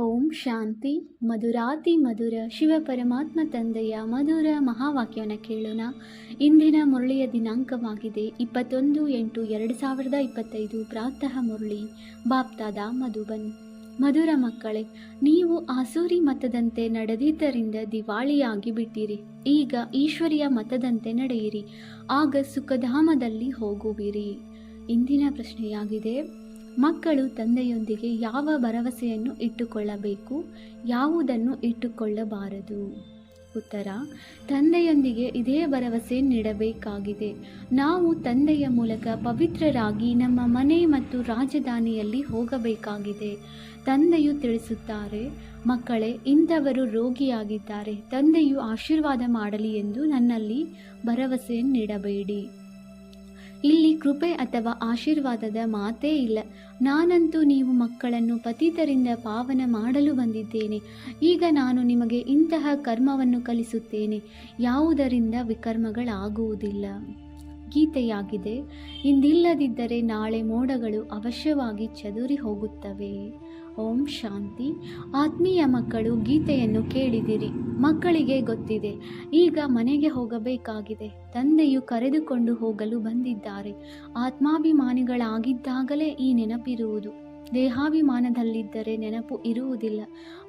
ಓಂ ಶಾಂತಿ, ಮಧುರಾತಿ ಮಧುರ, ಶಿವ ಪರಮಾತ್ಮ ತಂದೆಯ ಮಧುರ ಮಹಾವಾಕ್ಯವನ್ನು ಕೇಳೋಣ. ಇಂದಿನ ಮುರಳಿಯ ದಿನಾಂಕವಾಗಿದೆ. ಇಪ್ಪತ್ತೊಂದು ಎಂಟು ಎರಡು ಸಾವಿರದ ಇಪ್ಪತ್ತೈದು ಪ್ರಾತಃ ಮುರಳಿ. ಬಾಪ್ತಾದ ಮಧುಬನ್. ಮಧುರ ಮಕ್ಕಳೇ, ನೀವು ಆಸೂರಿ ಮತದಂತೆ ನಡೆದಿದ್ದರಿಂದ ದಿವಾಳಿಯಾಗಿ ಬಿಟ್ಟಿರಿ. ಈಗ ಈಶ್ವರಿಯ ಮತದಂತೆ ನಡೆಯಿರಿ. ಆಗ ಸುಖಧಾಮದಲ್ಲಿ ಹೋಗುವಿರಿ. ಇಂದಿನ ಪ್ರಶ್ನೆಯಾಗಿದೆ. ಮಕ್ಕಳು ತಂದೆಯೊಂದಿಗೆ ಯಾವ ಭರವಸೆಯನ್ನು ಇಟ್ಟುಕೊಳ್ಳಬೇಕು? ಯಾವುದನ್ನು ಇಟ್ಟುಕೊಳ್ಳಬಾರದು? ಉತ್ತರ, ತಂದೆಯೊಂದಿಗೆ ಇದೇ ಭರವಸೆ ನೀಡಬೇಕಾಗಿದೆ. ನಾವು ತಂದೆಯ ಮೂಲಕ ಪವಿತ್ರರಾಗಿ ನಮ್ಮ ಮನೆ ಮತ್ತು ರಾಜಧಾನಿಯಲ್ಲಿ ಹೋಗಬೇಕಾಗಿದೆ. ತಂದೆಯು ತಿಳಿಸುತ್ತಾರೆ, ಮಕ್ಕಳೇ, ಇಂಥವರು ರೋಗಿಯಾಗಿದ್ದಾರೆ. ತಂದೆಯು ಆಶೀರ್ವಾದ ಮಾಡಲಿ ಎಂದು ನನ್ನಲ್ಲಿ ಭರವಸೆ ನೀಡಬೇಡಿ. ಇಲ್ಲಿ ಕೃಪೆ ಅಥವಾ ಆಶೀರ್ವಾದದ ಮಾತೇ ಇಲ್ಲ. ನಾನಂತೂ ನೀವು ಮಕ್ಕಳನ್ನು ಪತಿತರಿಂದ ಪಾವನ ಮಾಡಲು ಬಂದಿದ್ದೇನೆ. ಈಗ ನಾನು ನಿಮಗೆ ಇಂತಹ ಕರ್ಮವನ್ನು ಕಲಿಸುತ್ತೇನೆ. ಯಾವುದರಿಂದ ವಿಕರ್ಮಗಳಾಗುವುದಿಲ್ಲ. ಗೀತೆಯಾಗಿದೆ, ಇಂದಿಲ್ಲದಿದ್ದರೆ ನಾಳೆ ಮೋಡಗಳು ಅವಶ್ಯವಾಗಿ ಚದುರಿ ಹೋಗುತ್ತವೆ ಓಂ ಶಾಂತಿ. ಆತ್ಮೀಯ ಮಕ್ಕಳು, ಗೀತೆಯನ್ನು ಕೇಳಿದಿರಿ. ಮಕ್ಕಳಿಗೆ ಗೊತ್ತಿದೆ, ಈಗ ಮನೆಗೆ ಹೋಗಬೇಕಾಗಿದೆ. ತಂದೆಯು ಕರೆದುಕೊಂಡು ಹೋಗಲು ಬಂದಿದ್ದಾರೆ. ಆತ್ಮಾಭಿಮಾನಿಗಳಾಗಿದ್ದಾಗಲೇ ಈ ನೆನಪಿರುವುದು. ದೇಹಾಭಿಮಾನದಲ್ಲಿದ್ದರೆ ನೆನಪು ಇರುವುದಿಲ್ಲ.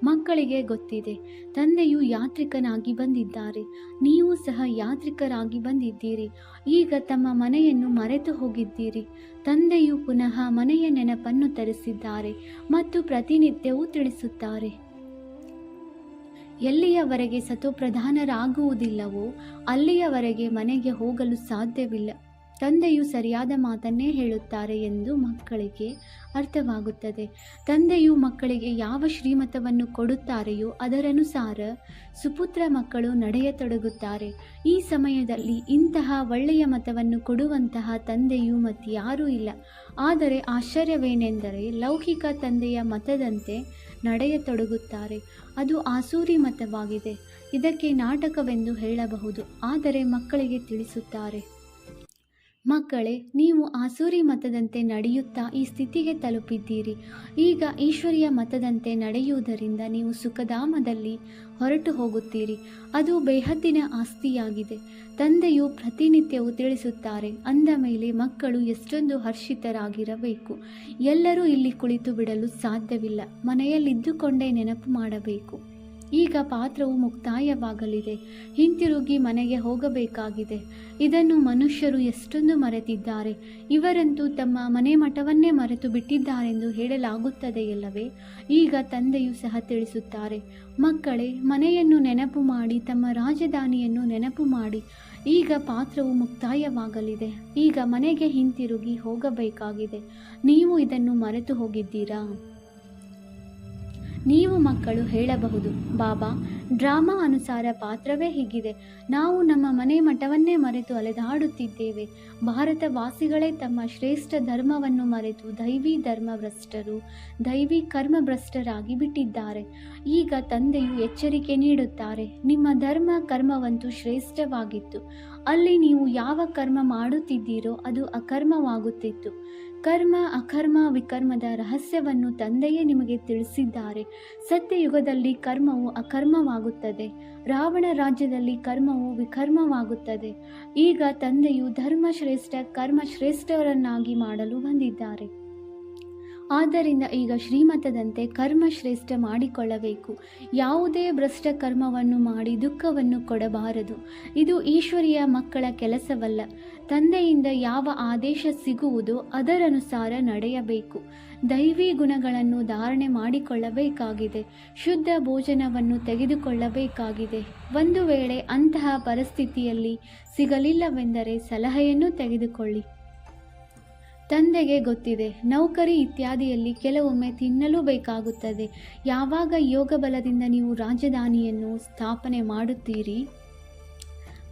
ಮಕ್ಕಳಿಗೆ ಗೊತ್ತಿದೆ, ತಂದೆಯು ಯಾತ್ರಿಕನಾಗಿ ಬಂದಿದ್ದಾರೆ. ನೀವು ಸಹ ಯಾತ್ರಿಕರಾಗಿ ಬಂದಿದ್ದೀರಿ. ಈಗ ತಮ್ಮ ಮನೆಯನ್ನು ಮರೆತು ಹೋಗಿದ್ದೀರಿ. ತಂದೆಯು ಪುನಃ ಮನೆಯ ನೆನಪನ್ನು ತರಿಸಿದ್ದಾರೆ ಮತ್ತು ಪ್ರತಿನಿತ್ಯವೂ ತಿಳಿಸುತ್ತಾರೆ. ಎಲ್ಲಿಯವರೆಗೆ ಸತೋಪ್ರಧಾನರಾಗುವುದಿಲ್ಲವೋ, ಅಲ್ಲಿಯವರೆಗೆ ಮನೆಗೆ ಹೋಗಲು ಸಾಧ್ಯವಿಲ್ಲ. ತಂದೆಯು ಸರಿಯಾದ ಮಾತನ್ನೇ ಹೇಳುತ್ತಾರೆ ಎಂದು ಮಕ್ಕಳಿಗೆ ಅರ್ಥವಾಗುತ್ತದೆ. ತಂದೆಯು ಮಕ್ಕಳಿಗೆ ಯಾವ ಶ್ರೀಮತವನ್ನು ಕೊಡುತ್ತಾರೆಯೋ ಅದರನುಸಾರ ಸುಪುತ್ರ ಮಕ್ಕಳು ನಡೆಯತೊಡಗುತ್ತಾರೆ. ಈ ಸಮಯದಲ್ಲಿ ಇಂತಹ ಒಳ್ಳೆಯ ಮತವನ್ನು ಕೊಡುವಂತಹ ತಂದೆಯು ಮತ್ಯಾರೂ ಇಲ್ಲ. ಆದರೆ ಆಶ್ಚರ್ಯವೇನೆಂದರೆ ಲೌಕಿಕ ತಂದೆಯ ಮತದಂತೆ ನಡೆಯತೊಡಗುತ್ತಾರೆ. ಅದು ಆಸೂರಿ ಮತವಾಗಿದೆ. ಇದಕ್ಕೆ ನಾಟಕವೆಂದು ಹೇಳಬಹುದು. ಆದರೆ ಮಕ್ಕಳಿಗೆ ತಿಳಿಸುತ್ತಾರೆ. ಮಕ್ಕಳೇ, ನೀವು ಆಸೂರಿ ಮತದಂತೆ ನಡೆಯುತ್ತಾ ಈ ಸ್ಥಿತಿಗೆ ತಲುಪಿದ್ದೀರಿ. ಈಗ ಈಶ್ವರಿಯ ಮತದಂತೆ ನಡೆಯುವುದರಿಂದ ನೀವು ಸುಖಧಾಮದಲ್ಲಿ ಹೊರಟು ಹೋಗುತ್ತೀರಿ. ಅದು ಬೇಹದ್ದಿನ ಆಸ್ತಿಯಾಗಿದೆ. ತಂದೆಯು ಪ್ರತಿನಿತ್ಯವೂ ತಿಳಿಸುತ್ತಾರೆ, ಅಂದ ಮೇಲೆ ಮಕ್ಕಳು ಎಷ್ಟೊಂದು ಹರ್ಷಿತರಾಗಿರಬೇಕು. ಎಲ್ಲರೂ ಇಲ್ಲಿ ಕುಳಿತು ಬಿಡಲು ಸಾಧ್ಯವಿಲ್ಲ, ಮನೆಯಲ್ಲಿದ್ದುಕೊಂಡೇ ನೆನಪು ಮಾಡಬೇಕು. ಈಗ ಪಾತ್ರವು ಮುಕ್ತಾಯವಾಗಲಿದೆ. ಹಿಂತಿರುಗಿ ಮನೆಗೆ ಹೋಗಬೇಕಾಗಿದೆ. ಇದನ್ನು ಮನುಷ್ಯರು ಎಷ್ಟೊಂದು ಮರೆತಿದ್ದಾರೆ. ಇವರಂತೂ ತಮ್ಮ ಮನೆ ಮಠವನ್ನೇ ಮರೆತು ಬಿಟ್ಟಿದ್ದಾರೆಂದು ಹೇಳಲಾಗುತ್ತದೆಯಲ್ಲವೇ ಈಗ ತಂದೆಯು ಸಹ ತಿಳಿಸುತ್ತಾರೆ, ಮಕ್ಕಳೇ, ಮನೆಯನ್ನು ನೆನಪು ಮಾಡಿ, ತಮ್ಮ ರಾಜಧಾನಿಯನ್ನು ನೆನಪು ಮಾಡಿ. ಈಗ ಪಾತ್ರವು ಮುಕ್ತಾಯವಾಗಲಿದೆ. ಈಗ ಮನೆಗೆ ಹಿಂತಿರುಗಿ ಹೋಗಬೇಕಾಗಿದೆ. ನೀವು ಇದನ್ನು ಮರೆತು ಹೋಗಿದ್ದೀರಾ? ನೀವು ಮಕ್ಕಳು ಹೇಳಬಹುದು, ಬಾಬಾ, ಡ್ರಾಮಾ ಅನುಸಾರ ಪಾತ್ರವೇ ಹೀಗಿದೆ. ನಾವು ನಮ್ಮ ಮನೆ ಮಠವನ್ನೇ ಮರೆತು ಅಲೆದಾಡುತ್ತಿದ್ದೇವೆ. ಭಾರತ ವಾಸಿಗಳೇ ತಮ್ಮ ಶ್ರೇಷ್ಠ ಧರ್ಮವನ್ನು ಮರೆತು ದೈವಿ ಧರ್ಮಭ್ರಷ್ಟರು, ದೈವಿ ಕರ್ಮಭ್ರಷ್ಟರಾಗಿ ಬಿಟ್ಟಿದ್ದಾರೆ. ಈಗ ತಂದೆಯು ಎಚ್ಚರಿಕೆ ನೀಡುತ್ತಾರೆ, ನಿಮ್ಮ ಧರ್ಮ ಕರ್ಮವಂತೂ ಶ್ರೇಷ್ಠವಾಗಿತ್ತು. ಅಲ್ಲಿ ನೀವು ಯಾವ ಕರ್ಮ ಮಾಡುತ್ತಿದ್ದೀರೋ ಅದು ಅಕರ್ಮವಾಗುತ್ತಿತ್ತು. ಕರ್ಮ, ಅಕರ್ಮ, ವಿಕರ್ಮದ ರಹಸ್ಯವನ್ನು ತಂದೆಯೇ ನಿಮಗೆ ತಿಳಿಸಿದ್ದಾರೆ. ಸತ್ಯಯುಗದಲ್ಲಿ ಕರ್ಮವು ಅಕರ್ಮವಾಗುತ್ತದೆ. ರಾವಣ ರಾಜ್ಯದಲ್ಲಿ ಕರ್ಮವು ವಿಕರ್ಮವಾಗುತ್ತದೆ. ಈಗ ತಂದೆಯು ಧರ್ಮಶ್ರೇಷ್ಠ ಕರ್ಮ ಶ್ರೇಷ್ಠವರನ್ನಾಗಿ ಮಾಡಲು ಬಂದಿದ್ದಾರೆ. ಆದ್ದರಿಂದ ಈಗ ಶ್ರೀಮತದಂತೆ ಕರ್ಮ ಶ್ರೇಷ್ಠ ಮಾಡಿಕೊಳ್ಳಬೇಕು. ಯಾವುದೇ ಭ್ರಷ್ಟ ಕರ್ಮವನ್ನು ಮಾಡಿ ದುಃಖವನ್ನು ಕೊಡಬಾರದು. ಇದು ಈಶ್ವರಿಯ ಮಕ್ಕಳ ಕೆಲಸವಲ್ಲ. ತಂದೆಯಿಂದ ಯಾವ ಆದೇಶ ಸಿಗುವುದೋ ಅದರನುಸಾರ ನಡೆಯಬೇಕು. ದೈವಿ ಗುಣಗಳನ್ನು ಧಾರಣೆ ಮಾಡಿಕೊಳ್ಳಬೇಕಾಗಿದೆ. ಶುದ್ಧ ಭೋಜನವನ್ನು ತೆಗೆದುಕೊಳ್ಳಬೇಕಾಗಿದೆ. ಒಂದು ವೇಳೆ ಅಂತಹ ಪರಿಸ್ಥಿತಿಯಲ್ಲಿ ಸಿಗಲಿಲ್ಲವೆಂದರೆ ಸಲಹೆಯನ್ನು ತೆಗೆದುಕೊಳ್ಳಿ. ತಂದೆಗೆ ಗೊತ್ತಿದೆ. ನೌಕರಿ ಇತ್ಯಾದಿಯಲ್ಲಿ ಕೆಲವೊಮ್ಮೆ ತಿನ್ನಲು ಬೇಕಾಗುತ್ತದೆ. ಯಾವಾಗ ಯೋಗ ಬಲದಿಂದ ನೀವು ರಾಜಧಾನಿಯನ್ನು ಸ್ಥಾಪನೆ ಮಾಡುತ್ತೀರಿ?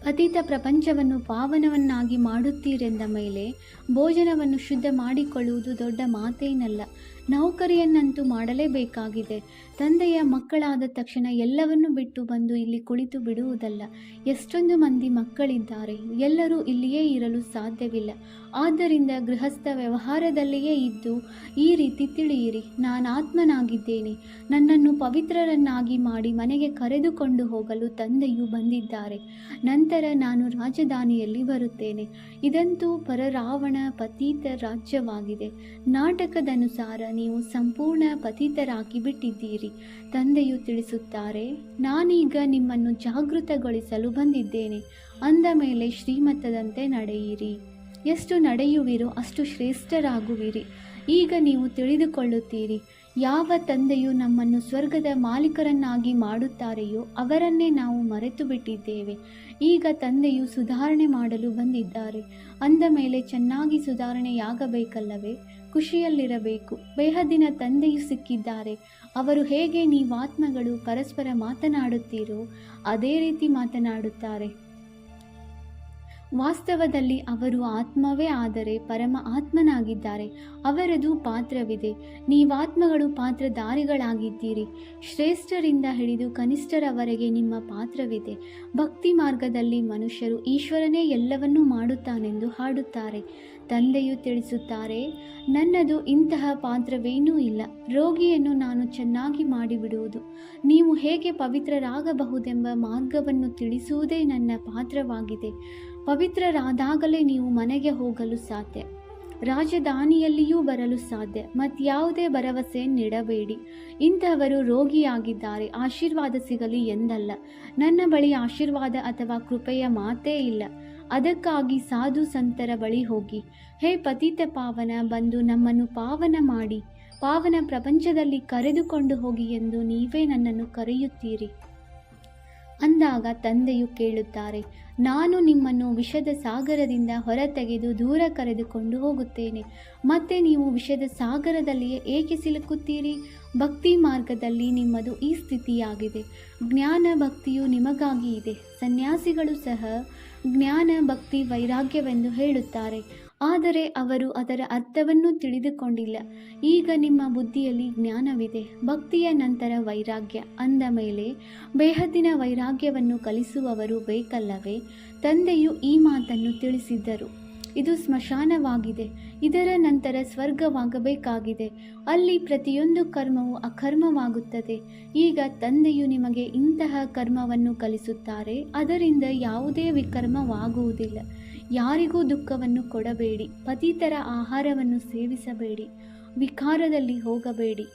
ಪತಿತ ಪ್ರಪಂಚವನ್ನು ಪಾವನವನ್ನಾಗಿ ಮಾಡುತ್ತೀರೆಂದ ಮೇಲೆ ಭೋಜನವನ್ನು ಶುದ್ಧ ಮಾಡಿಕೊಳ್ಳುವುದು ದೊಡ್ಡ ಮಾತೇನಲ್ಲ. ನೌಕರಿಯನ್ನಂತೂ ಮಾಡಲೇಬೇಕಾಗಿದೆ. ತಂದೆಯ ಮಕ್ಕಳಾದ ತಕ್ಷಣ ಎಲ್ಲವನ್ನು ಬಿಟ್ಟು ಬಂದು ಇಲ್ಲಿ ಕುಳಿತು ಬಿಡುವುದಲ್ಲ. ಎಷ್ಟೊಂದು ಮಂದಿ ಮಕ್ಕಳಿದ್ದಾರೆ. ಎಲ್ಲರೂ ಇಲ್ಲಿಯೇ ಇರಲು ಸಾಧ್ಯವಿಲ್ಲ. ಆದ್ದರಿಂದ ಗೃಹಸ್ಥ ವ್ಯವಹಾರದಲ್ಲಿಯೇ ಇದ್ದು, ಈ ರೀತಿ ತಿಳಿಯಿರಿ. ನಾನು ಆತ್ಮನಾಗಿದ್ದೇನೆ. ನನ್ನನ್ನು ಪವಿತ್ರರನ್ನಾಗಿ ಮಾಡಿ ಮನೆಗೆ ಕರೆದುಕೊಂಡು ಹೋಗಲು ತಂದೆಯು ಬಂದಿದ್ದಾರೆ. ನಂತರ ನಾನು ರಾಜಧಾನಿಯಲ್ಲಿ ಬರುತ್ತೇನೆ. ಇದಂತೂ ಪರರಾವಣ ಪತೀತ ರಾಜ್ಯವಾಗಿದೆ. ನಾಟಕದನುಸಾರ ನೀವು ಸಂಪೂರ್ಣ ಪತೀತರಾಗಿ ಬಿಟ್ಟಿದ್ದೀರಿ. ತಂದೆಯು ತಿಳಿಸುತ್ತಾರೆ, ನಾನೀಗ ನಿಮ್ಮನ್ನು ಜಾಗೃತಗೊಳಿಸಲು ಬಂದಿದ್ದೇನೆ. ಅಂದ ಮೇಲೆ ಶ್ರೀಮತದಂತೆ ನಡೆಯಿರಿ. ಎಷ್ಟು ನಡೆಯುವಿರೋ ಅಷ್ಟು ಶ್ರೇಷ್ಠರಾಗುವಿರಿ. ಈಗ ನೀವು ತಿಳಿದುಕೊಳ್ಳುತ್ತೀರಿ, ಯಾವ ತಂದೆಯು ನಮ್ಮನ್ನು ಸ್ವರ್ಗದ ಮಾಲೀಕರನ್ನಾಗಿ ಮಾಡುತ್ತಾರೆಯೋ ಅವರನ್ನೇ ನಾವು ಮರೆತು ಬಿಟ್ಟಿದ್ದೇವೆ ಈಗ ತಂದೆಯು ಸುಧಾರಣೆ ಮಾಡಲು ಬಂದಿದ್ದಾರೆ. ಅಂದ ಮೇಲೆ ಚೆನ್ನಾಗಿ ಸುಧಾರಣೆಯಾಗಬೇಕಲ್ಲವೇ? ಖುಷಿಯಲ್ಲಿರಬೇಕು. ಬೇಹದಿನ ತಂದೆಯು ಸಿಕ್ಕಿದ್ದಾರೆ. ಅವರು ಹೇಗೆ ನೀವಾತ್ಮಗಳು ಪರಸ್ಪರ ಮಾತನಾಡುತ್ತೀರೋ ಅದೇ ರೀತಿ ಮಾತನಾಡುತ್ತಾರೆ. ವಾಸ್ತವದಲ್ಲಿ ಅವರು ಆತ್ಮವೇ ಆದರೆ ಪರಮ ಆತ್ಮನಾಗಿದ್ದಾರೆ. ಅವರದು ಪಾತ್ರವಿದೆ. ನೀವಾತ್ಮಗಳು ಪಾತ್ರಧಾರಿಗಳಾಗಿದ್ದೀರಿ. ಶ್ರೇಷ್ಠರಿಂದ ಹಿಡಿದು ಕನಿಷ್ಠರವರೆಗೆ ನಿಮ್ಮ ಪಾತ್ರವಿದೆ. ಭಕ್ತಿ ಮಾರ್ಗದಲ್ಲಿ ಮನುಷ್ಯರು ಈಶ್ವರನೇ ಎಲ್ಲವನ್ನೂ ಮಾಡುತ್ತಾನೆಂದು ಹಾಡುತ್ತಾರೆ. ತಂದೆಯು ತಿಳಿಸುತ್ತಾರೆ, ನನ್ನದು ಇಂತಹ ಪಾತ್ರವೇನೂ ಇಲ್ಲ. ರೋಗಿಯನ್ನು ನಾನು ಚೆನ್ನಾಗಿ ಮಾಡಿಬಿಡುವುದು. ನೀವು ಹೇಗೆ ಪವಿತ್ರರಾಗಬಹುದೆಂಬ ಮಾರ್ಗವನ್ನು ತಿಳಿಸುವುದೇ ನನ್ನ ಪಾತ್ರವಾಗಿದೆ. ಪವಿತ್ರರಾದಾಗಲೇ ನೀವು ಮನೆಗೆ ಹೋಗಲು ಸಾಧ್ಯ. ರಾಜಧಾನಿಯಲ್ಲಿಯೂ ಬರಲು ಸಾಧ್ಯ. ಮತ್ಯಾವುದೇ ಭರವಸೆ ನೀಡಬೇಡಿ. ಇಂತಹವರು ರೋಗಿಯಾಗಿದ್ದಾರೆ. ಆಶೀರ್ವಾದ ಸಿಗಲಿ ಎಂದಲ್ಲ. ನನ್ನ ಬಳಿ ಆಶೀರ್ವಾದ ಅಥವಾ ಕೃಪೆಯ ಮಾತೇ ಇಲ್ಲ. ಅದಕ್ಕಾಗಿ ಸಾಧು ಸಂತರ ಬಳಿ ಹೋಗಿ, ಹೇ ಪತಿತ ಪಾವನ, ಬಂದು ನಮ್ಮನ್ನು ಪಾವನ ಮಾಡಿ, ಪಾವನ ಪ್ರಪಂಚದಲ್ಲಿ ಕರೆದುಕೊಂಡು ಹೋಗಿ ಎಂದು ನೀವೇ ನನ್ನನ್ನು ಕರೆಯುತ್ತೀರಿ. ಅಂದಾಗ ತಂದೆಯು ಕೇಳುತ್ತಾರೆ, ನಾನು ನಿಮ್ಮನ್ನು ವಿಷದ ಸಾಗರದಿಂದ ಹೊರತೆಗೆದು ದೂರ ಕರೆದುಕೊಂಡು ಹೋಗುತ್ತೇನೆ. ಮತ್ತೆ ನೀವು ವಿಷದ ಸಾಗರದಲ್ಲಿಯೇ ಏಕೆ ಸಿಲುಕುತ್ತೀರಿ? ಭಕ್ತಿ ಮಾರ್ಗದಲ್ಲಿ ನಿಮ್ಮದು ಈ ಸ್ಥಿತಿಯಾಗಿದೆ. ಜ್ಞಾನ ಭಕ್ತಿಯು ನಿಮಗಾಗಿ ಇದೆ. ಸನ್ಯಾಸಿಗಳು ಸಹ ಜ್ಞಾನ, ಭಕ್ತಿ, ವೈರಾಗ್ಯವೆಂದು ಹೇಳುತ್ತಾರೆ. ಆದರೆ ಅವರು ಅದರ ಅರ್ಥವನ್ನು ತಿಳಿದುಕೊಂಡಿಲ್ಲ. ಈಗ ನಿಮ್ಮ ಬುದ್ಧಿಯಲ್ಲಿ ಜ್ಞಾನವಿದೆ. ಭಕ್ತಿಯ ನಂತರ ವೈರಾಗ್ಯ. ಅಂದ ಮೇಲೆ, ಬೇಹದ್ದಿನ ವೈರಾಗ್ಯವನ್ನು ಕಲಿಸುವವರು ಬೇಕಲ್ಲವೇ? ತಂದೆಯು ಈ ಮಾತನ್ನು ತಿಳಿಸಿದ್ದರು. ಇದು ಸ್ಮಶಾನವಾಗಿದೆ. ಇದರ ನಂತರ ಸ್ವರ್ಗವಾಗಬೇಕಾಗಿದೆ. ಅಲ್ಲಿ ಪ್ರತಿಯೊಂದು ಕರ್ಮವು ಅಕರ್ಮವಾಗುತ್ತದೆ. ಈಗ ತಂದೆಯು ನಿಮಗೆ ಇಂತಹ ಕರ್ಮವನ್ನು ಕಲಿಸುತ್ತಾರೆ. ಅದರಿಂದ ಯಾವುದೇ ವಿಕರ್ಮವಾಗುವುದಿಲ್ಲ. ಯಾರಿಗೂ ದುಃಖವನ್ನು ಕೊಡಬೇಡಿ. ಪತಿತರ ಆಹಾರವನ್ನು ಸೇವಿಸಬೇಡಿ. ವಿಕಾರದಲ್ಲಿ ಹೋಗಬೇಡಿ.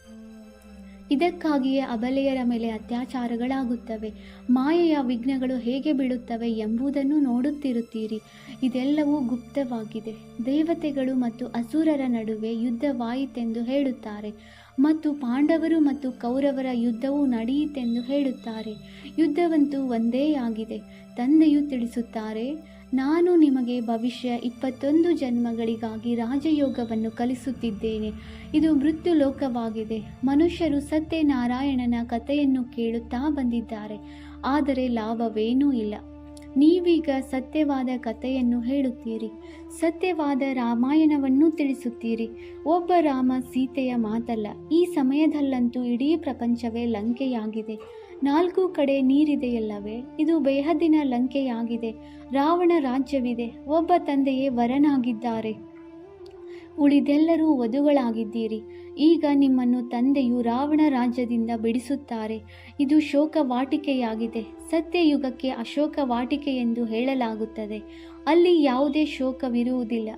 ಇದಕ್ಕಾಗಿಯೇ ಅಬಲೆಯರ ಮೇಲೆ ಅತ್ಯಾಚಾರಗಳಾಗುತ್ತವೆ. ಮಾಯೆಯ ವಿಘ್ನಗಳು ಹೇಗೆ ಬೀಳುತ್ತವೆ ಎಂಬುದನ್ನು ನೋಡುತ್ತಿರುತ್ತೀರಿ. ಇದೆಲ್ಲವೂ ಗುಪ್ತವಾಗಿದೆ. ದೇವತೆಗಳು ಮತ್ತು ಅಸುರರ ನಡುವೆ ಯುದ್ಧವಾಯಿತೆಂದು ಹೇಳುತ್ತಾರೆ. ಮತ್ತು ಪಾಂಡವರು ಮತ್ತು ಕೌರವರ ಯುದ್ಧವು ನಡೆಯಿತೆಂದು ಹೇಳುತ್ತಾರೆ. ಯುದ್ಧವಂತೂ ಒಂದೇ ಆಗಿದೆ. ತಂದೆಯು ತಿಳಿಸುತ್ತಾರೆ ನಾನು ನಿಮಗೆ ಭವಿಷ್ಯ ಇಪ್ಪತ್ತೊಂದು ಜನ್ಮಗಳಿಗಾಗಿ ರಾಜಯೋಗವನ್ನು ಕಲಿಸುತ್ತಿದ್ದೇನೆ. ಇದು ಮೃತ್ಯು ಲೋಕವಾಗಿದೆ. ಮನುಷ್ಯರು ಸತ್ಯನಾರಾಯಣನ ಕಥೆಯನ್ನು ಕೇಳುತ್ತಾ ಬಂದಿದ್ದಾರೆ. ಆದರೆ ಲಾಭವೇನೂ ಇಲ್ಲ. ನೀವೀಗ ಸತ್ಯವಾದ ಕಥೆಯನ್ನು ಹೇಳುತ್ತೀರಿ. ಸತ್ಯವಾದ ರಾಮಾಯಣವನ್ನು ತಿಳಿಸುತ್ತೀರಿ. ಒಬ್ಬ ರಾಮ ಸೀತೆಯ ಮಾತಲ್ಲ. ಈ ಸಮಯದಲ್ಲಂತೂ ಇಡೀ ಪ್ರಪಂಚವೇ ಲಂಕೆಯಾಗಿದೆ. ನಾಲ್ಕು ಕಡೆ ನೀರಿದೆಯಲ್ಲವೇ? ಇದು ಬೇಹದ್ದಿನ ಲಂಕೆಯಾಗಿದೆ. ರಾವಣ ರಾಜ್ಯವಿದೆ. ಒಬ್ಬ ತಂದೆಯೇ ವರನಾಗಿದ್ದಾರೆ. ಉಳಿದೆಲ್ಲರೂ ವಧುಗಳಾಗಿದ್ದೀರಿ. ಈಗ ನಿಮ್ಮನ್ನು ತಂದೆಯು ರಾವಣ ರಾಜ್ಯದಿಂದ ಬಿಡಿಸುತ್ತಾರೆ. ಇದು ಶೋಕ ವಾಟಿಕೆಯಾಗಿದೆ ಸತ್ಯಯುಗಕ್ಕೆ ಅಶೋಕ ವಾಟಿಕೆ ಎಂದು ಹೇಳಲಾಗುತ್ತದೆ. ಅಲ್ಲಿ ಯಾವುದೇ ಶೋಕವಿರುವುದಿಲ್ಲ.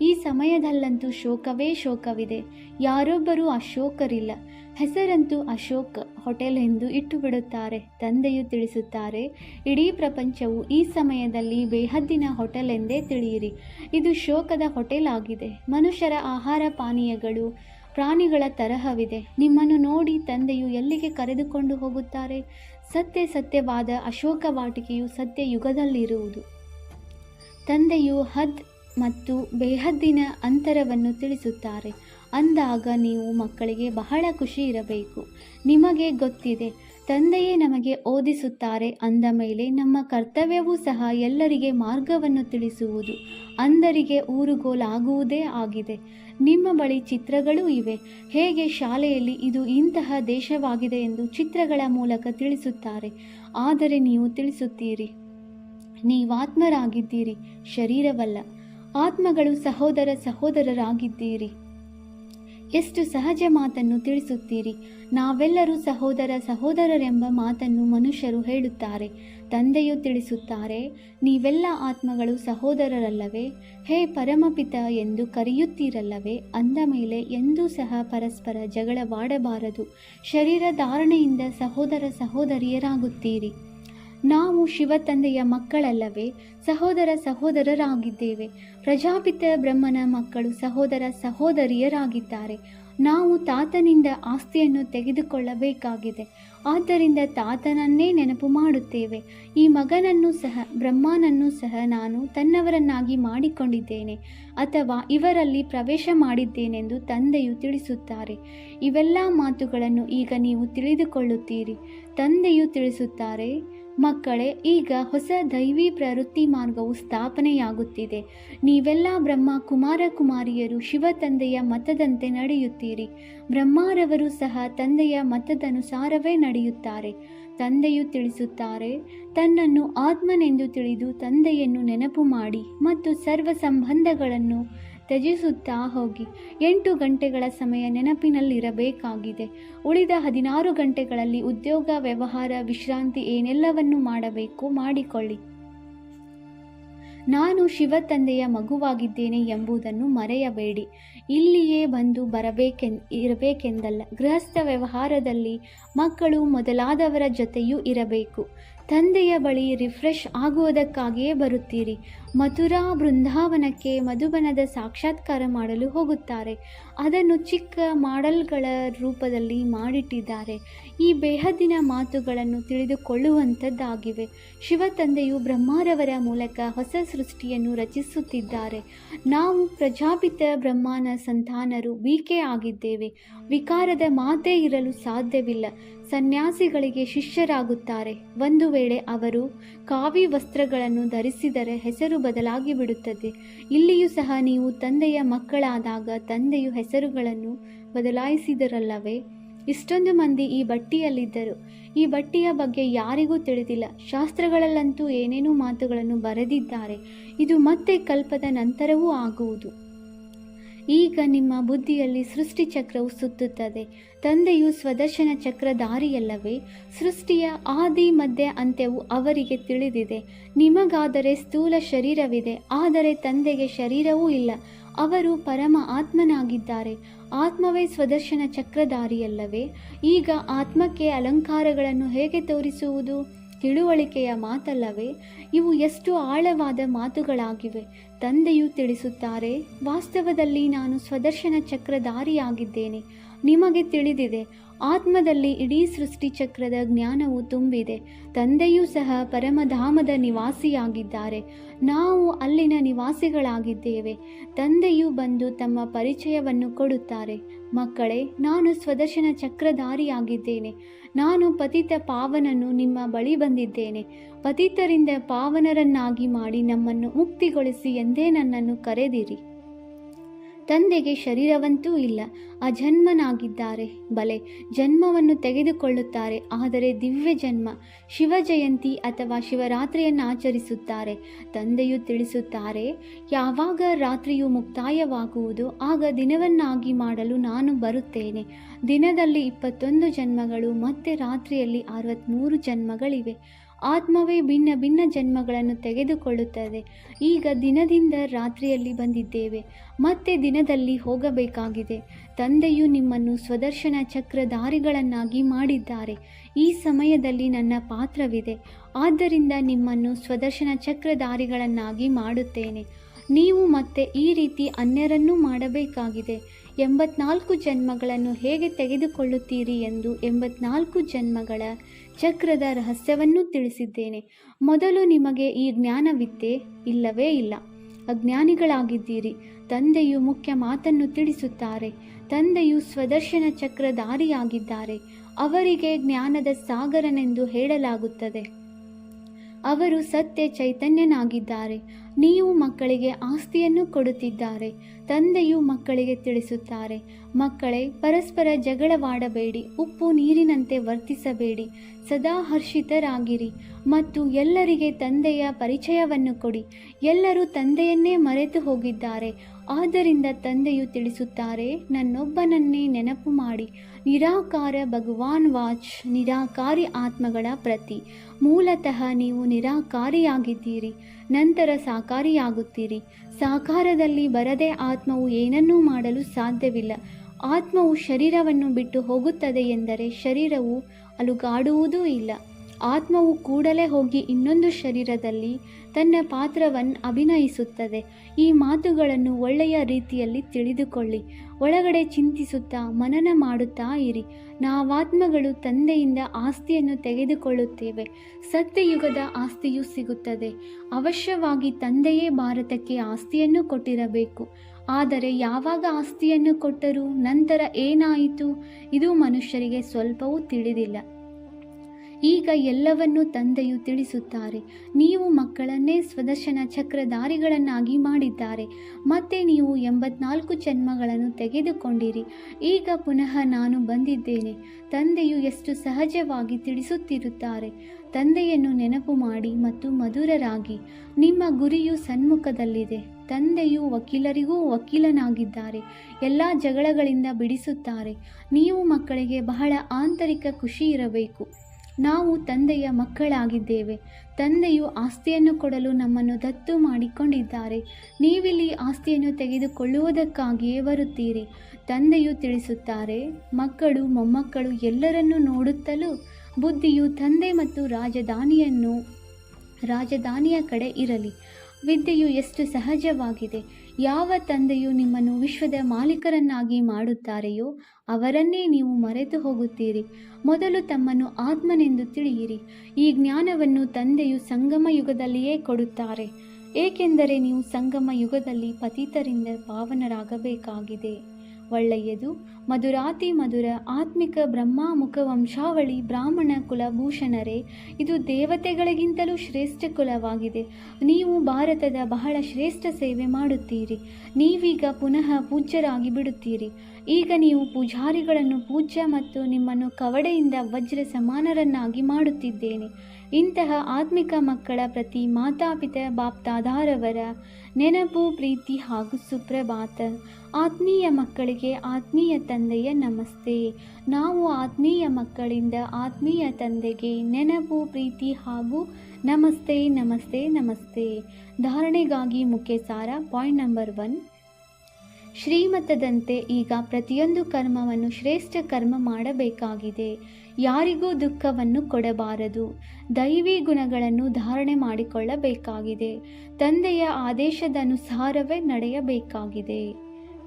ಈ ಸಮಯದಲ್ಲಂತೂ ಶೋಕವೇ ಶೋಕವಿದೆ. ಯಾರೊಬ್ಬರೂ ಅಶೋಕರಿಲ್ಲ. ಹೆಸರಂತೂ ಅಶೋಕ್ ಹೋಟೆಲ್ ಎಂದು ಇಟ್ಟು ಬಿಡುತ್ತಾರೆ ತಂದೆಯು ತಿಳಿಸುತ್ತಾರೆ, ಇಡೀ ಪ್ರಪಂಚವು ಈ ಸಮಯದಲ್ಲಿ ಬೇಹದ್ದಿನ ಹೋಟೆಲ್ ಎಂದೇ ತಿಳಿಯಿರಿ. ಇದು ಶೋಕದ ಹೋಟೆಲ್ ಆಗಿದೆ. ಮನುಷ್ಯರ ಆಹಾರ ಪಾನೀಯಗಳು, ಪ್ರಾಣಿಗಳ ತರಹವಿದೆ. ನಿಮ್ಮನ್ನು ನೋಡಿ ತಂದೆಯು ಎಲ್ಲಿಗೆ ಕರೆದುಕೊಂಡು ಹೋಗುತ್ತಾರೆ? ಸತ್ಯ ಸತ್ಯವಾದ ಅಶೋಕ ವಾಟಿಕೆಯು ಸತ್ಯ ಯುಗದಲ್ಲಿರುವುದು ತಂದೆಯು ಹದ್ ಮತ್ತು ಬೇಹದ್ದಿನ ಅಂತರವನ್ನು ತಿಳಿಸುತ್ತಾರೆ. ಅಂದಾಗ ನೀವು ಮಕ್ಕಳಿಗೆ ಬಹಳ ಖುಷಿ ಇರಬೇಕು. ನಿಮಗೆ ಗೊತ್ತಿದೆ, ತಂದೆಯೇ ನಮಗೆ ಓದಿಸುತ್ತಾರೆ ಅಂದ ಮೇಲೆ ನಮ್ಮ ಕರ್ತವ್ಯವೂ ಸಹ ಎಲ್ಲರಿಗೆ ಮಾರ್ಗವನ್ನು ತಿಳಿಸುವುದು. ಅಂದರಿಗೆ ಊರುಗೋಲಾಗುವುದೇ ಆಗಿದೆ. ನಿಮ್ಮ ಬಳಿ ಚಿತ್ರಗಳೂ ಇವೆ. ಹೇಗೆ ಶಾಲೆಯಲ್ಲಿ ಇದು ಇಂತಹ ದೇಶವಾಗಿದೆ ಎಂದು ಚಿತ್ರಗಳ ಮೂಲಕ ತಿಳಿಸುತ್ತಾರೆ. ಆದರೆ ನೀವು ತಿಳಿಸುತ್ತೀರಿ. ನೀವಾತ್ಮರಾಗಿದ್ದೀರಿ. ಶರೀರವಲ್ಲ. ಆತ್ಮಗಳು ಸಹೋದರ ಸಹೋದರರಾಗಿದ್ದೀರಿ. ಎಷ್ಟು ಸಹಜ ಮಾತನ್ನು ತಿಳಿಸುತ್ತೀರಿ. ನಾವೆಲ್ಲರೂ ಸಹೋದರ ಸಹೋದರರೆಂಬ ಮಾತನ್ನು ಮನುಷ್ಯರು ಹೇಳುತ್ತಾರೆ, ತಂದೆಯು ತಿಳಿಸುತ್ತಾರೆ, ನೀವೆಲ್ಲ ಆತ್ಮಗಳು ಸಹೋದರರಲ್ಲವೇ? ಹೇ ಪರಮಪಿತ ಎಂದು ಕರೆಯುತ್ತೀರಲ್ಲವೇ? ಅಂದ ಮೇಲೆ ಎಂದೂ ಸಹ ಪರಸ್ಪರ ಜಗಳವಾಡಬಾರದು. ಶರೀರ ಧಾರಣೆಯಿಂದ ಸಹೋದರ ಸಹೋದರಿಯರಾಗುತ್ತೀರಿ. ನಾವು ಶಿವ ತಂದೆಯ ಮಕ್ಕಳಲ್ಲವೇ, ಸಹೋದರ ಸಹೋದರರಾಗಿದ್ದೇವೆ. ಪ್ರಜಾಪಿತ ಬ್ರಹ್ಮನ ಮಕ್ಕಳು ಸಹೋದರ ಸಹೋದರಿಯರಾಗಿದ್ದಾರೆ. ನಾವು ತಾತನಿಂದ ಆಸ್ತಿಯನ್ನು ತೆಗೆದುಕೊಳ್ಳಬೇಕಾಗಿದೆ. ಆದ್ದರಿಂದ ತಾತನನ್ನೇ ನೆನಪು ಮಾಡುತ್ತೇವೆ. ಈ ಮಗನನ್ನು ಸಹ, ಬ್ರಹ್ಮನನ್ನು ಸಹ ನಾನು ತನ್ನವರನ್ನಾಗಿ ಮಾಡಿಕೊಂಡಿದ್ದೇನೆ, ಅಥವಾ ಇವರಲ್ಲಿ ಪ್ರವೇಶ ಮಾಡಿದ್ದೇನೆಂದು ತಂದೆಯು ತಿಳಿಸುತ್ತಾರೆ. ಇವೆಲ್ಲ ಮಾತುಗಳನ್ನು ಈಗ ನೀವು ತಿಳಿದುಕೊಳ್ಳುತ್ತೀರಿ. ತಂದೆಯು ತಿಳಿಸುತ್ತಾರೆ ಮಕ್ಕಳೇ, ಈಗ ಹೊಸ ದೈವಿ ಪ್ರವೃತ್ತಿ ಮಾರ್ಗವು ಸ್ಥಾಪನೆಯಾಗುತ್ತಿದೆ. ನೀವೆಲ್ಲ ಬ್ರಹ್ಮ ಕುಮಾರ ಕುಮಾರಿಯರು ಶಿವ ತಂದೆಯ ಮತದಂತೆ ನಡೆಯುತ್ತೀರಿ. ಬ್ರಹ್ಮಾರವರು ಸಹ ತಂದೆಯ ಮತದನುಸಾರವೇ ನಡೆಯುತ್ತಾರೆ. ತಂದೆಯು ತಿಳಿಸುತ್ತಾರೆ, ತನ್ನನ್ನು ಆತ್ಮನೆಂದು ತಿಳಿದು ತಂದೆಯನ್ನು ನೆನಪು ಮಾಡಿ ಮತ್ತು ಸರ್ವ ಸಂಬಂಧಗಳನ್ನು ತ್ಯಜಿಸುತ್ತಾ ಹೋಗಿ. ಎಂಟು ಗಂಟೆಗಳ ಸಮಯ ನೆನಪಿನಲ್ಲಿರಬೇಕಾಗಿದೆ. ಉಳಿದ ಹದಿನಾರು ಗಂಟೆಗಳಲ್ಲಿ ಉದ್ಯೋಗ, ವ್ಯವಹಾರ, ವಿಶ್ರಾಂತಿ ಏನೆಲ್ಲವನ್ನು ಮಾಡಬೇಕು, ಮಾಡಿಕೊಳ್ಳಿ. ನಾನು ಶಿವ ತಂದೆಯ ಮಗುವಾಗಿದ್ದೇನೆ ಎಂಬುದನ್ನು ಮರೆಯಬೇಡಿ. ಇಲ್ಲಿಯೇ ಬಂದು ಬರಬೇಕೆನ್, ಇರಬೇಕೆಂದಲ್ಲ. ಗೃಹಸ್ಥ ವ್ಯವಹಾರದಲ್ಲಿ ಮಕ್ಕಳು ಮೊದಲಾದವರ ಜೊತೆಯೂ ಇರಬೇಕು. ತಂದೆಯ ಬಳಿ ರಿಫ್ರೆಶ್ ಆಗುವುದಕ್ಕಾಗಿಯೇ ಬರುತ್ತೀರಿ. ಮಥುರಾ ಬೃಂದಾವನಕ್ಕೆ ಮಧುಬನದ ಸಾಕ್ಷಾತ್ಕಾರ ಮಾಡಲು ಹೋಗುತ್ತಾರೆ. ಅದನ್ನು ಚಿಕ್ಕ ಮಾಡಲ್ಗಳ ರೂಪದಲ್ಲಿ ಮಾಡಿಟ್ಟಿದ್ದಾರೆ. ಈ ಬೇಹದ್ದಿನ ಮಾತುಗಳನ್ನು ತಿಳಿದುಕೊಳ್ಳುವಂಥದ್ದಾಗಿವೆ. ಶಿವ ತಂದೆಯು ಬ್ರಹ್ಮಾರವರ ಮೂಲಕ ಹೊಸ ಸೃಷ್ಟಿಯನ್ನು ರಚಿಸುತ್ತಿದ್ದಾರೆ. ನಾವು ಪ್ರಜಾಪಿತ ಬ್ರಹ್ಮನ ಸಂತಾನರು ವಿಕೆ ಆಗಿದ್ದೇವೆ. ವಿಕಾರದ ಮಾತೇ ಇರಲು ಸಾಧ್ಯವಿಲ್ಲ. ಸನ್ಯಾಸಿಗಳಿಗೆ ಶಿಷ್ಯರಾಗುತ್ತಾರೆ. ಒಂದು ವೇಳೆ ಅವರು ಕಾವಿ ವಸ್ತ್ರಗಳನ್ನು ಧರಿಸಿದರೆ ಹೆಸರು ಬದಲಾಗಿ ಬಿಡುತ್ತದೆ. ಇಲ್ಲಿಯೂ ಸಹ ನೀವು ತಂದೆಯ ಮಕ್ಕಳಾದಾಗ ತಂದೆಯು ಹೆಸರುಗಳನ್ನು ಬದಲಾಯಿಸಿದರಲ್ಲವೇ? ಇಷ್ಟೊಂದು ಮಂದಿ ಈ ಬಟ್ಟಿಯಲ್ಲಿದ್ದರು. ಈ ಬಟ್ಟಿಯ ಬಗ್ಗೆ ಯಾರಿಗೂ ತಿಳಿದಿಲ್ಲ. ಶಾಸ್ತ್ರಗಳಲ್ಲಂತೂ ಏನೇನೋ ಮಾತುಗಳನ್ನು ಬರೆದಿದ್ದಾರೆ. ಇದು ಮತ್ತೆ ಕಲ್ಪದ ನಂತರವೂ ಆಗುವುದು. ಈಗ ನಿಮ್ಮ ಬುದ್ಧಿಯಲ್ಲಿ ಸೃಷ್ಟಿ ಚಕ್ರವು ಸುತ್ತುತ್ತದೆ. ತಂದೆಯು ಸ್ವದರ್ಶನ ಚಕ್ರಧಾರಿಯಲ್ಲವೇ? ಸೃಷ್ಟಿಯ ಆದಿ ಮಧ್ಯ ಅಂತ್ಯವು ಅವರಿಗೆ ತಿಳಿದಿದೆ. ನಿಮಗಾದರೆ ಸ್ಥೂಲ ಶರೀರವಿದೆ, ಆದರೆ ತಂದೆಗೆ ಶರೀರವೂ ಇಲ್ಲ. ಅವರು ಪರಮ ಆತ್ಮನಾಗಿದ್ದಾರೆ. ಆತ್ಮವೇ ಸ್ವದರ್ಶನ ಚಕ್ರಧಾರಿಯಲ್ಲವೇ? ಈಗ ಆತ್ಮಕ್ಕೆ ಅಲಂಕಾರಗಳನ್ನು ಹೇಗೆ ತೋರಿಸುವುದು? ತಿಳುವಳಿಕೆಯ ಮಾತಲ್ಲವೇ? ಇವು ಎಷ್ಟು ಆಳವಾದ ಮಾತುಗಳಾಗಿವೆ. ತಂದೆಯು ತಿಳಿಸುತ್ತಾರೆ, ವಾಸ್ತವದಲ್ಲಿ ನಾನು ಸ್ವದರ್ಶನ ಚಕ್ರಧಾರಿಯಾಗಿದ್ದೇನೆ. ನಿಮಗೆ ತಿಳಿದಿದೆ, ಆತ್ಮದಲ್ಲಿ ಇಡೀ ಸೃಷ್ಟಿ ಚಕ್ರದ ಜ್ಞಾನವು ತುಂಬಿದೆ. ತಂದೆಯೂ ಸಹ ಪರಮಧಾಮದ ನಿವಾಸಿಯಾಗಿದ್ದಾರೆ. ನಾವು ಅಲ್ಲಿನ ನಿವಾಸಿಗಳಾಗಿದ್ದೇವೆ. ತಂದೆಯು ಬಂದು ತಮ್ಮ ಪರಿಚಯವನ್ನು ಕೊಡುತ್ತಾರೆ. ಮಕ್ಕಳೇ, ನಾನು ಸ್ವದರ್ಶನ ಚಕ್ರಧಾರಿಯಾಗಿದ್ದೇನೆ. ನಾನು ಪತಿತ ಪಾವನನ್ನು ನಿಮ್ಮ ಬಳಿ ಬಂದಿದ್ದೇನೆ. ಪತಿತರಿಂದ ಪಾವನರನ್ನಾಗಿ ಮಾಡಿ ನಮ್ಮನ್ನು ಮುಕ್ತಿಗೊಳಿಸಿ ಎಂದೇ ನನ್ನನ್ನು ಕರೆದಿರಿ. ತಂದೆಗೆ ಶರೀರವಂತೂ ಇಲ್ಲ, ಅಜನ್ಮನಾಗಿದ್ದಾರೆ. ಬಲೆ, ಜನ್ಮವನ್ನು ತೆಗೆದುಕೊಳ್ಳುತ್ತಾರೆ, ಆದರೆ ದಿವ್ಯ ಜನ್ಮ ಶಿವ ಜಯಂತಿ ಅಥವಾ ಶಿವರಾತ್ರಿಯನ್ನು ಆಚರಿಸುತ್ತಾರೆ. ತಂದೆಯು ತಿಳಿಸುತ್ತಾರೆ, ಯಾವಾಗ ರಾತ್ರಿಯು ಮುಕ್ತಾಯವಾಗುವುದು ಆಗ ದಿನವನ್ನಾಗಿ ಮಾಡಲು ನಾನು ಬರುತ್ತೇನೆ. ದಿನದಲ್ಲಿ ಇಪ್ಪತ್ತೊಂದು ಜನ್ಮಗಳು, ಮತ್ತೆ ರಾತ್ರಿಯಲ್ಲಿ ಅರವತ್ತ್ಮೂರು ಜನ್ಮಗಳಿವೆ. ಆತ್ಮವೇ ಭಿನ್ನ ಭಿನ್ನ ಜನ್ಮಗಳನ್ನು ತೆಗೆದುಕೊಳ್ಳುತ್ತದೆ. ಈಗ ದಿನದಿಂದ ರಾತ್ರಿಯಲ್ಲಿ ಬಂದಿದ್ದೇವೆ. ಮತ್ತೆ ದಿನದಲ್ಲಿ ಹೋಗಬೇಕಾಗಿದೆ. ತಂದೆಯು ನಿಮ್ಮನ್ನು ಸ್ವದರ್ಶನ ಚಕ್ರಧಾರಿಗಳನ್ನಾಗಿ ಮಾಡಿದ್ದಾರೆ. ಈ ಸಮಯದಲ್ಲಿ ನನ್ನ ಪಾತ್ರವಿದೆ. ಆದ್ದರಿಂದ ನಿಮ್ಮನ್ನು ಸ್ವದರ್ಶನ ಚಕ್ರಧಾರಿಗಳನ್ನಾಗಿ ಮಾಡುತ್ತೇನೆ. ನೀವು ಮತ್ತೆ ಈ ರೀತಿ ಅನ್ಯರನ್ನೂ ಮಾಡಬೇಕಾಗಿದೆ. ಎಂಬತ್ನಾಲ್ಕು ಜನ್ಮಗಳನ್ನು ಹೇಗೆ ತೆಗೆದುಕೊಳ್ಳುತ್ತೀರಿ ಎಂದು ಎಂಬತ್ನಾಲ್ಕು ಜನ್ಮಗಳ ಚಕ್ರದ ರಹಸ್ಯವನ್ನು ತಿಳಿಸಿದ್ದೇನೆ. ಮೊದಲು ನಿಮಗೆ ಈ ಜ್ಞಾನವಿತ್ತೇ? ಇಲ್ಲವೇ ಇಲ್ಲ. ಅಜ್ಞಾನಿಗಳಾಗಿದ್ದೀರಿ. ತಂದೆಯು ಮುಖ್ಯ ಮಾತನ್ನು ತಿಳಿಸುತ್ತಾರೆ. ತಂದೆಯು ಸ್ವದರ್ಶನ ಚಕ್ರಧಾರಿಯಾಗಿದ್ದಾರೆ. ಅವರಿಗೆ ಜ್ಞಾನದ ಸಾಗರನೆಂದು ಹೇಳಲಾಗುತ್ತದೆ. ಅವರು ಸತ್ಯ ಚೈತನ್ಯನಾಗಿದ್ದಾರೆ. ನೀವು ಮಕ್ಕಳಿಗೆ ಆಸ್ತಿಯನ್ನು ಕೊಡುತ್ತಿದ್ದಾರೆ. ತಂದೆಯು ಮಕ್ಕಳಿಗೆ ತಿಳಿಸುತ್ತಾರೆ. ಮಕ್ಕಳೇ, ಪರಸ್ಪರ ಜಗಳವಾಡಬೇಡಿ. ಉಪ್ಪು ನೀರಿನಂತೆ ವರ್ತಿಸಬೇಡಿ. ಸದಾ ಹರ್ಷಿತರಾಗಿರಿ ಮತ್ತು ಎಲ್ಲರಿಗೆ ತಂದೆಯ ಪರಿಚಯವನ್ನು ಕೊಡಿ. ಎಲ್ಲರೂ ತಂದೆಯನ್ನೇ ಮರೆತು ಹೋಗಿದ್ದಾರೆ. ಆದ್ದರಿಂದ ತಂದೆಯು ತಿಳಿಸುತ್ತಾರೆ, ನನ್ನೊಬ್ಬನನ್ನೇ ನೆನಪು ಮಾಡಿ. ನಿರಾಕಾರ ಭಗವಾನ್ ವಾಚ್, ನಿರಾಕಾರಿ ಆತ್ಮಗಳ ಪ್ರತಿ. ಮೂಲತಃ ನೀವು ನಿರಾಕಾರಿಯಾಗಿದ್ದೀರಿ. ನಂತರ ಸಾಕಾರಿಯಾಗುತ್ತೀರಿ. ಸಾಕಾರದಲ್ಲಿ ಬರದೆ ಆತ್ಮವು ಏನನ್ನೂ ಮಾಡಲು ಸಾಧ್ಯವಿಲ್ಲ. ಆತ್ಮವು ಶರೀರವನ್ನು ಬಿಟ್ಟು ಹೋಗುತ್ತದೆ ಎಂದರೆ ಶರೀರವು ಅಲುಗಾಡುವುದೂ ಇಲ್ಲ. ಆತ್ಮವು ಕೂಡಲೇ ಹೋಗಿ ಇನ್ನೊಂದು ಶರೀರದಲ್ಲಿ ತನ್ನ ಪಾತ್ರವನ್ನು ಅಭಿನಯಿಸುತ್ತದೆ. ಈ ಮಾತುಗಳನ್ನು ಒಳ್ಳೆಯ ರೀತಿಯಲ್ಲಿ ತಿಳಿದುಕೊಳ್ಳಿ. ಒಳಗಡೆ ಚಿಂತಿಸುತ್ತಾ ಮನನ ಮಾಡುತ್ತಾ ಇರಿ. ನಾವಾತ್ಮಗಳು ತಂದೆಯಿಂದ ಆಸ್ತಿಯನ್ನು ತೆಗೆದುಕೊಳ್ಳುತ್ತೇವೆ. ಸತ್ಯಯುಗದ ಆಸ್ತಿಯು ಸಿಗುತ್ತದೆ. ಅವಶ್ಯವಾಗಿ ತಂದೆಯೇ ಭಾರತಕ್ಕೆ ಆಸ್ತಿಯನ್ನು ಕೊಟ್ಟಿರಬೇಕು. ಆದರೆ ಯಾವಾಗ ಆಸ್ತಿಯನ್ನು ಕೊಟ್ಟರು? ನಂತರ ಏನಾಯಿತು? ಇದು ಮನುಷ್ಯರಿಗೆ ಸ್ವಲ್ಪವೂ ತಿಳಿದಿಲ್ಲ. ಈಗ ಎಲ್ಲವನ್ನೂ ತಂದೆಯು ತಿಳಿಸುತ್ತಾರೆ. ನೀವು ಮಕ್ಕಳನ್ನೇ ಸ್ವದರ್ಶನ ಚಕ್ರಧಾರಿಗಳನ್ನಾಗಿ ಮಾಡಿದ್ದಾರೆ. ಮತ್ತೆ ನೀವು ಎಂಬತ್ನಾಲ್ಕು ಜನ್ಮಗಳನ್ನು ತೆಗೆದುಕೊಂಡಿರಿ. ಈಗ ಪುನಃ ನಾನು ಬಂದಿದ್ದೇನೆ. ತಂದೆಯು ಎಷ್ಟು ಸಹಜವಾಗಿ ತಿಳಿಸುತ್ತಿರುತ್ತಾರೆ. ತಂದೆಯನ್ನು ನೆನಪು ಮಾಡಿ ಮತ್ತು ಮಧುರರಾಗಿ. ನಿಮ್ಮ ಗುರಿಯು ಸನ್ಮುಖದಲ್ಲಿದೆ. ತಂದೆಯು ವಕೀಲರಿಗೂ ವಕೀಲನಾಗಿದ್ದಾರೆ. ಎಲ್ಲ ಜಗಳಗಳಿಂದ ಬಿಡಿಸುತ್ತಾರೆ. ನೀವು ಮಕ್ಕಳಿಗೆ ಬಹಳ ಆಂತರಿಕ ಖುಷಿ ಇರಬೇಕು. ನಾವು ತಂದೆಯ ಮಕ್ಕಳಾಗಿದ್ದೇವೆ. ತಂದೆಯು ಆಸ್ತಿಯನ್ನು ಕೊಡಲು ನಮ್ಮನ್ನು ದತ್ತು ಮಾಡಿಕೊಂಡಿದ್ದಾರೆ. ನೀವಿಲ್ಲಿ ಆಸ್ತಿಯನ್ನು ತೆಗೆದುಕೊಳ್ಳುವುದಕ್ಕಾಗಿಯೇ ಬರುತ್ತೀರಿ. ತಂದೆಯು ತಿಳಿಸುತ್ತಾರೆ, ಮಕ್ಕಳು ಮೊಮ್ಮಕ್ಕಳು ಎಲ್ಲರನ್ನೂ ನೋಡುತ್ತಲೂ ಬುದ್ಧಿಯು ತಂದೆ ಮತ್ತು ರಾಜಧಾನಿಯನ್ನು, ರಾಜಧಾನಿಯ ಕಡೆ ಇರಲಿ. ವಿದ್ಯೆಯು ಎಷ್ಟು ಸಹಜವಾಗಿದೆ? ಯಾವ ತಂದೆಯು ನಿಮ್ಮನ್ನು ವಿಶ್ವದ ಮಾಲೀಕರನ್ನಾಗಿ ಮಾಡುತ್ತಾರೆಯೋ ಅವರನ್ನೇ ನೀವು ಮರೆತು ಹೋಗುತ್ತೀರಿ. ಮೊದಲು ತಮ್ಮನ್ನು ಆತ್ಮನೆಂದು ತಿಳಿಯಿರಿ. ಈ ಜ್ಞಾನವನ್ನು ತಂದೆಯು ಸಂಗಮ ಯುಗದಲ್ಲಿಯೇ ಕೊಡುತ್ತಾರೆ. ಏಕೆಂದರೆ ನೀವು ಸಂಗಮ ಯುಗದಲ್ಲಿ ಪತಿತರಿಂದ ಪಾವನರಾಗಬೇಕಾಗಿದೆ. ಒಳ್ಳೆಯದು. ಮಧುರಾತಿ ಮಧುರ ಆತ್ಮಿಕ ಬ್ರಹ್ಮ ಮುಖ ವಂಶಾವಳಿ ಬ್ರಾಹ್ಮಣ ಕುಲಭೂಷಣರೇ, ಇದು ದೇವತೆಗಳಿಗಿಂತಲೂ ಶ್ರೇಷ್ಠ ಕುಲವಾಗಿದೆ. ನೀವು ಭಾರತದ ಬಹಳ ಶ್ರೇಷ್ಠ ಸೇವೆ ಮಾಡುತ್ತೀರಿ. ನೀವೀಗ ಪುನಃ ಪೂಜ್ಯರಾಗಿ ಬಿಡುತ್ತೀರಿ ಈಗ ನೀವು ಪೂಜಾರಿಗಳನ್ನು ಪೂಜ್ಯ ಮತ್ತು ನಿಮ್ಮನ್ನು ಕವಡೆಯಿಂದ ವಜ್ರ ಸಮಾನರನ್ನಾಗಿ ಮಾಡುತ್ತಿದ್ದೇನೆ. ಇಂತಹ ಆತ್ಮಿಕ ಮಕ್ಕಳ ಪ್ರತಿ ಮಾತಾಪಿತ ಬಾಪ್ತಾದಾರವರ ನೆನಪು, ಪ್ರೀತಿ ಹಾಗೂ ಸುಪ್ರಭಾತ. ಆತ್ಮೀಯ ಮಕ್ಕಳಿಗೆ ಆತ್ಮೀಯ ತಂದೆಯ ನಮಸ್ತೆ. ನಾವು ಆತ್ಮೀಯ ಮಕ್ಕಳಿಂದ ಆತ್ಮೀಯ ತಂದೆಗೆ ನೆನಪು, ಪ್ರೀತಿ ಹಾಗೂ ನಮಸ್ತೆ ನಮಸ್ತೆ ನಮಸ್ತೆ. ಧಾರಣೆಗಾಗಿ ಮುಖ್ಯ ಸಾರ ಪಾಯಿಂಟ್ ನಂಬರ್ ಒನ್. ಶ್ರೀಮತದಂತೆ ಈಗ ಪ್ರತಿಯೊಂದು ಕರ್ಮವನ್ನು ಶ್ರೇಷ್ಠ ಕರ್ಮ ಮಾಡಬೇಕಾಗಿದೆ. ಯಾರಿಗೂ ದುಃಖವನ್ನು ಕೊಡಬಾರದು. ದೈವಿ ಗುಣಗಳನ್ನು ಧಾರಣೆ ಮಾಡಿಕೊಳ್ಳಬೇಕಾಗಿದೆ. ತಂದೆಯ ಆದೇಶದನುಸಾರವೇ ನಡೆಯಬೇಕಾಗಿದೆ.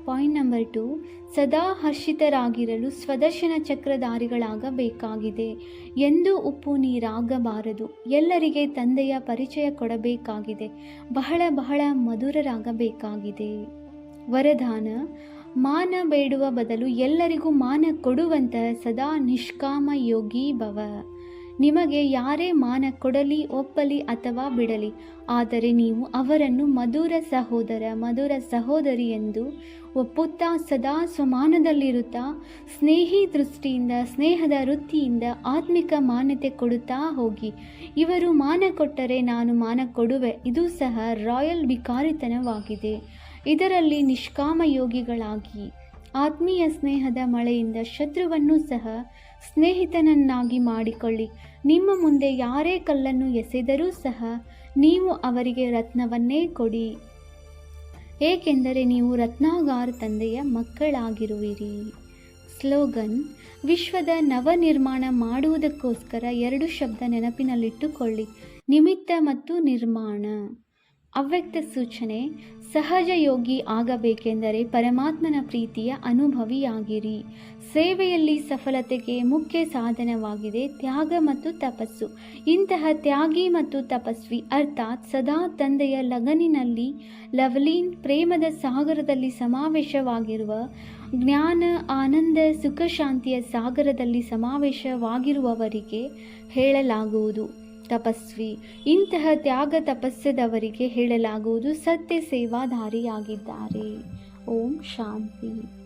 Point number two. ಸದಾ ಹರ್ಷಿತರಾಗಿರಲು ಸ್ವದರ್ಶನ ಚಕ್ರಧಾರಿಗಳಾಗಬೇಕಾಗಿದೆ. ಎಂದು ಉಪ್ಪು ನೀರಾಗಬಾರದು. ಎಲ್ಲರಿಗೆ ತಂದೆಯ ಪರಿಚಯ ಕೊಡಬೇಕಾಗಿದೆ. ಬಹಳ ಬಹಳ ಮಧುರರಾಗಬೇಕಾಗಿದೆ. ವರದಾನ. ಮಾನ ಬೇಡುವ ಬದಲು ಎಲ್ಲರಿಗೂ ಮಾನ ಕೊಡುವಂತಹ ಸದಾ ನಿಷ್ಕಾಮ ಯೋಗಿ ಭವ. ನಿಮಗೆ ಯಾರೇ ಮಾನ ಕೊಡಲಿ, ಒಪ್ಪಲಿ ಅಥವಾ ಬಿಡಲಿ, ಆದರೆ ನೀವು ಅವರನ್ನು ಮಧುರ ಸಹೋದರ, ಮಧುರ ಸಹೋದರಿ ಎಂದು ಒಪ್ಪುತ್ತಾ ಸದಾ ಸಮಾನದಲ್ಲಿರುತ್ತಾ, ಸ್ನೇಹಿ ದೃಷ್ಟಿಯಿಂದ, ಸ್ನೇಹದ ವೃತ್ತಿಯಿಂದ ಆತ್ಮಿಕ ಮಾನ್ಯತೆ ಕೊಡುತ್ತಾ ಹೋಗಿ. ಇವರು ಮಾನ ಕೊಟ್ಟರೆ ನಾನು ಮಾನ ಕೊಡುವೆ, ಇದು ಸಹ ರಾಯಲ್ ಬಿಕಾರಿತನವಾಗಿದೆ ಇದರಲ್ಲಿ ನಿಷ್ಕಾಮ ಯೋಗಿಗಳಾಗಿ ಆತ್ಮೀಯ ಸ್ನೇಹದ ಮಳೆಯಿಂದ ಶತ್ರುವನ್ನು ಸಹ ಸ್ನೇಹಿತನನ್ನಾಗಿ ಮಾಡಿಕೊಳ್ಳಿ. ನಿಮ್ಮ ಮುಂದೆ ಯಾರೇ ಕಲ್ಲನ್ನು ಎಸೆದರೂ ಸಹ ನೀವು ಅವರಿಗೆ ರತ್ನವನ್ನೇ ಕೊಡಿ. ಏಕೆಂದರೆ ನೀವು ರತ್ನಾಗಾರ ತಂದೆಯ ಮಕ್ಕಳಾಗಿರುವಿರಿ. ಸ್ಲೋಗನ್, ವಿಶ್ವದ ನವನಿರ್ಮಾಣ ಮಾಡುವುದಕ್ಕೋಸ್ಕರ ಎರಡು ಶಬ್ದ ನೆನಪಿನಲ್ಲಿಟ್ಟುಕೊಳ್ಳಿ. ನಿಮಿತ್ತ ಮತ್ತು ನಿರ್ಮಾಣ. ಅವ್ಯಕ್ತ ಸೂಚನೆ, ಸಹಜ ಯೋಗಿ ಆಗಬೇಕೆಂದರೆ ಪರಮಾತ್ಮನ ಪ್ರೀತಿಯ ಅನುಭವಿಯಾಗಿರಿ. ಸೇವೆಯಲ್ಲಿ ಸಫಲತೆಗೆ ಮುಖ್ಯ ಸಾಧನವಾಗಿದೆ ತ್ಯಾಗ ಮತ್ತು ತಪಸ್ಸು. ಇಂತಹ ತ್ಯಾಗಿ ಮತ್ತು ತಪಸ್ವಿ ಅರ್ಥಾತ್ ಸದಾ ತಂದೆಯ ಲಗನಿನಲ್ಲಿ ಲವಲೀನ್ ಪ್ರೇಮದ ಸಾಗರದಲ್ಲಿ ಸಮಾವೇಶವಾಗಿರುವ ಜ್ಞಾನ, ಆನಂದ ಸುಖ ಶಾಂತಿಯ ಸಾಗರದಲ್ಲಿ ಸಮಾವೇಶವಾಗಿರುವವರಿಗೆ ಹೇಳಲಾಗುವುದು. ತಪಸ್ವಿ. ಇಂತಹ ತ್ಯಾಗ ತಪಸ್ಸದವರಿಗೆ ಹೇಳಲಾಗುವುದು ಸತ್ಯ ಸೇವಾಧಾರಿಯಾಗಿದ್ದಾರೆ. ಓಂ ಶಾಂತಿ.